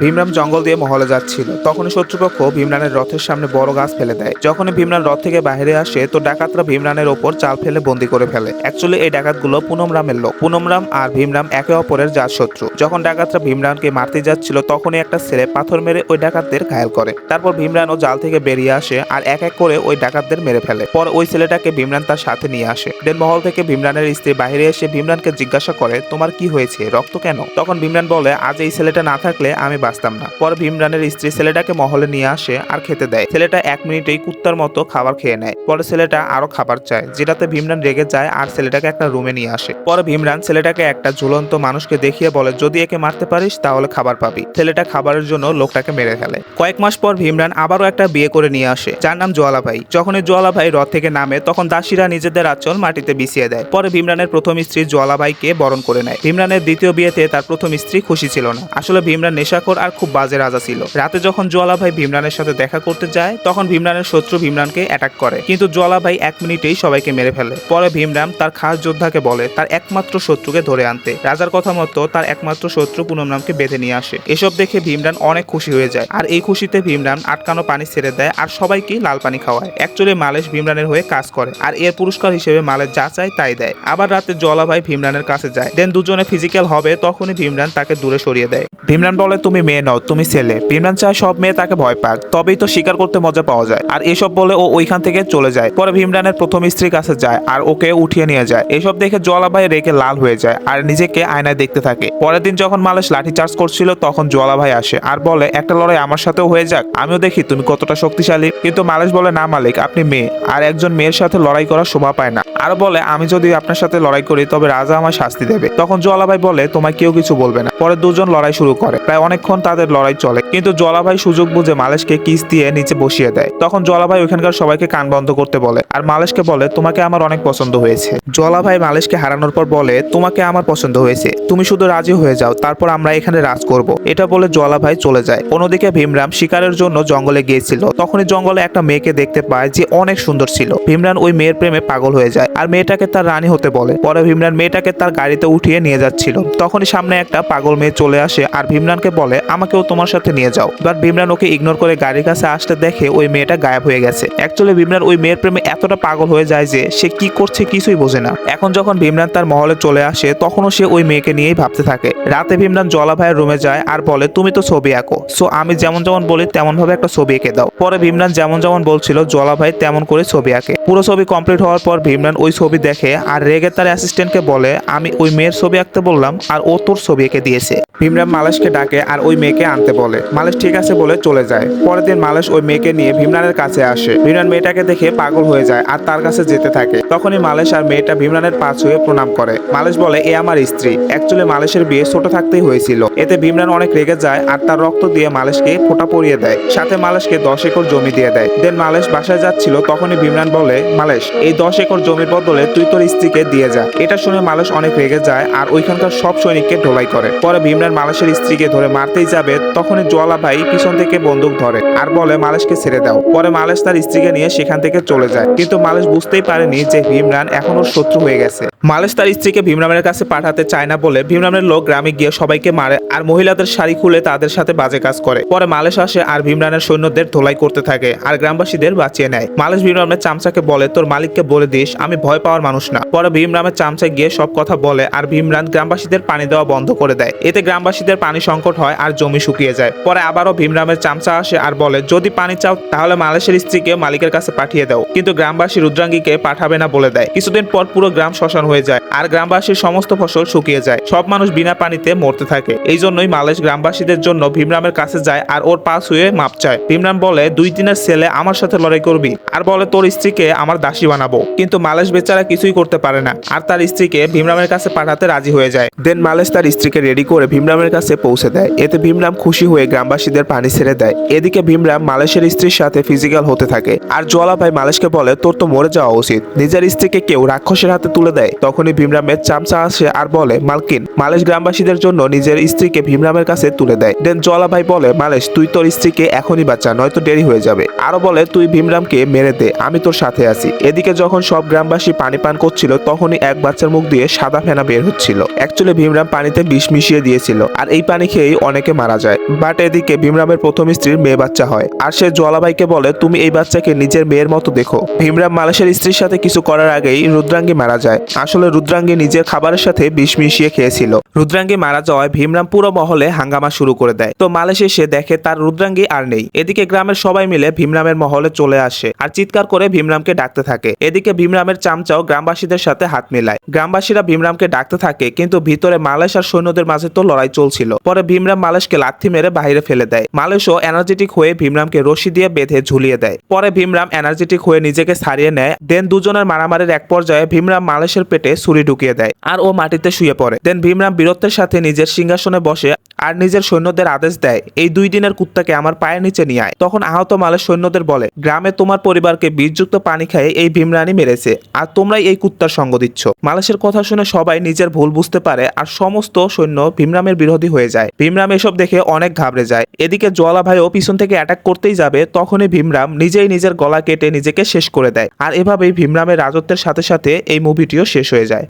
ভীমরান জঙ্গল দিয়ে মহলে যাচ্ছিল। তখনই শত্রুপক্ষ ভীমরানের রথের সামনে বড় গাছ ফেলে দেয়। যখনই ভীমরান রথ থেকে বাইরে আসে, তো ডাকাতরা ভীমরানের ওপর চাল ফেলে বন্দি করে ফেলে। অ্যাকচুয়ালি এই ডাকাতগুলো পুনমরামের লোক। পুনমরাম আর ভীমরাম একে অপরের জাত শত্রু। যখন ডাকাতরা ভীমরানকে মারতে যাচ্ছিল, তখনই একটা ছেলে পাথর মেরে ওই ডাকাতদের ঘায়াল করে। তারপর ভীমরান ও জাল থেকে বেরিয়ে আসে আর এক এক করে ওই ডাকাতদের মেরে ফেলে। পর ওই ছেলেটাকে ভীমরান তার সাথে নিয়ে আসে। দেন মহল থেকে ভীমরানের স্ত্রী বাইরে এসে ভীমরানকে জিজ্ঞাসা করে, তোমার কি হয়েছে? রক্ত কেন? তখন ভীমরান বলে, আজ এই ছেলেটা না থাকলে আমি বাঁচতাম না। পর ভীমরানের স্ত্রী ছেলেটাকে মহলে নিয়ে আসে আর খেতে দেয়। ছেলেটা এক মিনিটেই কুত্তার মতো খাবার খেয়ে নেয়। পরে ছেলেটা আরও খাবার চায়, যেটাতে ভীমরান রেগে যায় আর ছেলেটাকে একটা রুমে নিয়ে আসে। পরে ভীমরান ছেলেটাকে একটা ঝুলন্ত মানুষকে দেখিয়ে বলে, যদি একে মারতে পারিস, তাহলে খাবার পাবি। ছেলেটা খাবারের জন্য লোকটাকে মেরে ফেলে। কয়েক মাস পর ভীমরান আবারও একটা বিয়ে করে নিয়ে আসে, যার নাম জোয়ালা ভাই যখনই জোয়ালা ভাই রথ থেকে নামে, তখন দাসীরা নিজেদের আঁচল মাটিতে বিছিয়ে দেয়। পরে ভীমরানের প্রথম স্ত্রী জোয়ালা ভাইকে বরণ করে নেয়। ভীমরানের দ্বিতীয় বিয়েতে তার প্রথম স্ত্রী খুশি ছিল না। আসলে ভীমরান নেশাখোর আর খুব বাজে রাজা ছিল। রাতে যখন জোয়ালা ভাই ভীমরানের সাথে দেখা করতে যায়, তখন ভীমরানের শত্রু ভীমরানকে অ্যাটাক করে। কিন্তু জোয়ালা ভাই এক মিনিটেই সবাইকে মেরে ফেলে। পরে ভীমরান তার খাস যোদ্ধাকে বলে, তার একমাত্র শত্রুকে ধরে আনতে। রাজার কথা মতো তার একমাত্র শত্রু পুনমরামকে বেঁধে নিয়ে আসে। এসব দেখে ভীমরান অনেক খুশি হয়ে যায়। আর এই খুশিতে ভীমরান আটকানো পানি ছেড়ে দেয় আর সবাইকে লাল পানি খাওয়ায়। অ্যাকচুয়ালি মালেশ ভীমরানের হয়ে কাজ করে আর এর পুরস্কার হিসেবে মালেশ যা চায় তাই দেয়। আবার রাতে জলা ভাই ভীমরানের কাছে যায়। দেন দুজনে ফিজিক্যাল হবে, তখনই ভীমরান তাকে দূরে সরিয়ে দেয়। ভীমরান বলে, তুমি মেয়ে নও, তুমি ছেলে। ভীমরান চায় সব মেয়ে তাকে ভয় পাক, তবেই তো স্বীকার করতে মজা পাওয়া যায়। আর এসব বলে ও ওইখান থেকে চলে যায়। পরে ভীমরানের প্রথম স্ত্রীর কাছে যায় আর ওকে উঠিয়ে নিয়ে যায়। এসব দেখে জলা ভাই রেগে লাল হয়ে যায় আর নিজেকে আয়নায় দেখতে থাকে। পরের দিন যখন মালেশ লাঠি চার্জ করছিল, তখন জোয়ালা ভাই আসে আর বলে, একটা লড়াই আমার সাথেও হয়ে যাক। আমিও দেখি তুমি কতটা শক্তিশালী। কিন্তু মালেশ বলে, না মালিক, আপনি মেয়ে। আর একজন মেয়ের সাথে লড়াই করা শোভা পায় না। আর বলে, আমি যদি আপনার সাথে লড়াই করি, তবে রাজা আমার শাস্তি দেবে। তখন জোয়ালা ভাই বলে, তোমায় কেউ কিছু বলবে না। পরে দুজন লড়াই শুরু করে। প্রায় অনেকক্ষণ তাদের লড়াই চলে। কিন্তু জলাভাই সুযোগ বুঝে মালেশকে কিস দিয়ে নিচে বসিয়ে দেয়। তখন জলাভাই ওখানকার সবাইকে কান বন্ধ করতে বলে আর মালেশকে বলে, তোমাকে আমার অনেক পছন্দ হয়েছে। জলাভাই ভাই মালেশকে হারানোর পর বলে, তোমাকে আমার পছন্দ হয়েছে। তুমি শুধু রাজি হয়ে যাও, তারপর আমরা এখানে রাজ করব। এটা বলে জলাভাই চলে যায়। অন্যদিকে ভীমরাম শিকারের জন্য জঙ্গলে গিয়েছিল। তখনই জঙ্গলে একটা মেয়েকে দেখতে পায় যে অনেক সুন্দর ছিল। ভীমরান ওই মেয়ের প্রেমে পাগল হয়ে যায় আর মেয়েটাকে তার রানী হতে বলে। পরে ভীমরান মেয়েটাকে তার গাড়িতে উঠিয়ে নিয়ে যাচ্ছিল। তখনই সামনে একটা পাগল মেয়ে চলে আসে আর ভীমরানকে বলে আমাকেও তোমার সাথে নিয়ে যাও। বাট ভীমরান ওকে ইগনোর করে গাড়ির কাছে আসতে দেখে ওই মেয়েটা গায়েব হয়ে গেছে। অ্যাকচুয়ালি ভীমরান ওই মেয়ের প্রেমে এতটা পাগল হয়ে যায় যে সে কি করছে কিছুই বোঝে না। এখন যখন ভীমরান তার মহলে চলে আসে, তখনও সে ওই মেয়েকে নিয়েই ভাবতে থাকে। রাতে ভীমরান জলা ভাইয়ের রুমে যায় আর বলে, তুমি তো ছবি আঁকো। সো আমি যেমন যেমন বলি তেমন ভাবে একটা ছবি এঁকে দাও। পরে ভীমরান যেমন যেমন বলছিল, জলা ভাই তেমন করে ছবি আঁকে। পুরো ছবি কমপ্লিট হওয়ার পর ভীমরান ওই ছবি দেখে আর রেগে তার অ্যাসিস্ট্যান্টকে বলে, আমি ওই মেয়ের ছবি আঁকতে বললাম, আর ও তোর ছবি এঁকে দিয়েছে। ভীমরান মালেশকে ডাকে আর ওই মেয়েকে আনতে বলে। মালেশ ঠিক আছে বলে চলে যায়। পরের দিন মালেশ ওই মেয়েকে নিয়ে ভীমরানের কাছে আসে। ভীমরান মেয়েটাকে দেখে পাগল হয়ে যায় আর তার কাছে যেতে থাকে। তখনই মালেশ আর মেয়েটা ভীমরানের পা ছুঁয়ে প্রণাম করে। মালেশ বলে, এ আমার স্ত্রী। অ্যাকচুয়ালি মালেশের বিয়ে ছোট থাকতেই হয়েছিল। এতে ভীমরান অনেক রেগে যায় আর তার রক্ত দিয়ে মালেশকে ফোঁটা পরিয়ে দেয়। সাথে মালেশকে দশ একর জমি দিয়ে দেয়। দেন মালেশ বাসায় যাচ্ছিল। তখনই ভীমরান বলে, মালেশ, এই দশ একর জমির বদলে তুই তোর স্ত্রীকে দিয়ে যা। এটা শুনে মালেশ অনেক রেগে যায় আর ওইখানকার সব সৈনিককে ঢোলাই করে। পরে ভীমরান মালেশের স্ত্রীকে ধরে মারতেই যাবে, তখনই জোয়ালা ভাই পিছন থেকে বন্দুক ধরে আর বলে মালেশকে ছেড়ে দাও। পরে মালেশ তার স্ত্রীকে নিয়ে সেখান থেকে চলে যায়। কিন্তু মালেশ বুঝতেই পারেনি যে ভীমরান এখন শত্রু হয়ে গেছে। মালেশ তার স্ত্রীকে ভীমরামের কাছে পাঠাতে চায় না বলে ভীমরামের লোক গ্রামে গিয়ে সবাইকে মারে আর মহিলাদের শাড়ি খুলে তাদের সাথে বাজে কাজ করে। পরে মালেশ আসে আর ভীমরানের সৈন্যদের ধোলাই করতে থাকে আর গ্রামবাসীদের বাঁচিয়ে নেয়। মালেশ ভীমরামের চামচাকে বলে, তোর মালিককে বলে দিস, আমি ভয় পাওয়ার মানুষ না। পরে ভীমরামের চামচা গিয়ে সব কথা বলে আর ভীমরান গ্রামবাসীদের পানি দেওয়া বন্ধ করে দেয়। এতে গ্রামবাসীদের পানি সংকট হয় আর জমি শুকিয়ে যায়। পরে আবারও ভীমরামের চামচা আসে আর বলে, যদি পানি চাও, তাহলে মালেশের স্ত্রীকে মালিকের কাছে পাঠিয়ে দাও। কিন্তু গ্রামবাসী রুদ্রাঙ্গীকে পাঠাবে না বলে দেয়। কিছুদিন পর পুরো গ্রাম শ্মশান হয়ে যায় আর গ্রামবাসীর সমস্ত ফসল শুকিয়ে যায়। সব মানুষ বিনা পানিতে মরতে থাকে। এই জন্যই মালেশ গ্রামবাসীদের জন্য ভীমরামের কাছে যায় আর ওর পাশ হয়ে মাপ চায়। ভীমরাম বলে, দুই দিনের ছেলে আমার সাথে লড়াই করবি। আর বলে, তোর স্ত্রীকে আমার দাসী বানাবো। কিন্তু মালেশ বেচারা কিছুই করতে পারে না। আর তার স্ত্রীকে ভীমরামের কাছে পাঠাতে রাজি হয়ে যায়। দেন মালেশ তার স্ত্রীকে রেডি করে ভীমরামের কাছে পৌঁছে দেয়। এতে ভীমরাম খুশি হয়ে গ্রামবাসীদের পানি ছেড়ে দেয়। এদিকে ভীমরাম মালেশের স্ত্রীর সাথে ফিজিক্যাল হতে থাকে আর জোয়ালা ভাই মালেশকে বলে, তোর তো মরে যাওয়া উচিত। নিজের স্ত্রীকে কেউ রাক্ষসের হাতে তুলে দেয়। তখনই ভীমরামের চামচা আসে আর বলে, মালকিন। মালেশ গ্রামবাসীদের জন্য নিজের স্ত্রীকে ভীমরামের কাছে তুলে দেয়। দেন জোয়ালা ভাই বলে মালেশ তুই তোর স্ত্রীকে এখনই বাঁচা, নয়তো দেরি হয়ে যাবে। আরও বলে, তুই ভীমরামকে মেরে দে, আমি তোর সাথে আছি। এদিকে যখন সব গ্রামবাসী পানি পান করছিল, তখনই এক বাচ্চার মুখ দিয়ে সাদা ফেনা বের হচ্ছিল। অ্যাকচুয়ালি ভীমরাম পানিতে বিষ মিশিয়ে দিয়েছিল। আর এই পানি খেয়েই অনেকে মারা যায়। বাট এদিকে ভীমরামের প্রথম স্ত্রীর মেয়ে বাচ্চা হয় আর সে জ্বালাভাইকে বলে, তুমি এই বাচ্চাকে নিজের মেয়ের মতো দেখো। ভীমরাম মালয়েশের স্ত্রীর সাথে কিছু করার আগেই রুদ্রাঙ্গী মারা যায়। আসলে রুদ্রাঙ্গী নিজের খাবারের সাথে বিষ মিশিয়ে খেয়েছিল। রুদ্রাঙ্গী মারা যাওয়ায় ভীমরাম পুরো মহলে হাঙ্গামা শুরু করে দেয়। তো মালয়েশ সে দেখে, তার রুদ্রাঙ্গী আর নেই। এদিকে গ্রামের সবাই মিলে ভীমরামের মহলে চলে আসে আর চিৎকার করে ভীমরামকে ডাকতে থাকে। এদিকে ভীমরামের চামচাও গ্রামবাসীদের সাথে হাত মেলায়। গ্রামবাসীরা ভীমরামকে ডাকতে থাকে, কিন্তু ভিতরে মালয়েশ আর সৈন্যদের মাঝে তো লড়াই চলছিল। পরে ভীমরাম মালয়েশকে লাথি মেরে বাইরে ফেলে দেয়। মালয়েশও এনার্জেটিক হয়ে ভীমরামকে রশি দিয়ে বেঁধে ঝুলিয়ে দেয়। পরে ভীমরাম এনার্জেটিক হয়ে নিজেকে ছাড়িয়ে নেয়। দেন দুজনের মারামারির এক পর্যায়ে ভীমরাম মালয়েশের পেটে ছুরি ঢুকিয়ে দেয় আর ও মাটিতে শুয়ে পড়ে। দেন ভীমরাম বীরত্বের সাথে নিজের সিংহাসনে বসে আর নিজের সৈন্যদের আদেশ দেয়, এই দুই দিনের কুত্তাকে আমার পায়ের নিচে নিয়ে আয়। তখন আহত মালের সৈন্যদের বলে, গ্রামে তোমার পরিবারকে বীজযুক্ত পানি খাইয়ে এই ভীমরানি মেরেছে, আর তোমরাই এই কুত্তার সঙ্গ দিচ্ছ। মালেশের কথা শুনে সবাই নিজের ভুল বুঝতে পারে আর সমস্ত সৈন্য ভীমরামের বিরোধী হয়ে যায়। ভীমরাম এসব দেখে অনেক ঘাবড়ে যায়। এদিকে জোয়ালা ভাইও পিছন থেকে অ্যাটাক করতেই যাবে, তখনই ভীমরাম নিজেই নিজের গলা কেটে নিজেকে শেষ করে দেয়। আর এভাবেই ভীমরামের রাজত্বের সাথে সাথে এই মুভিটিও শেষ হয়ে যায়।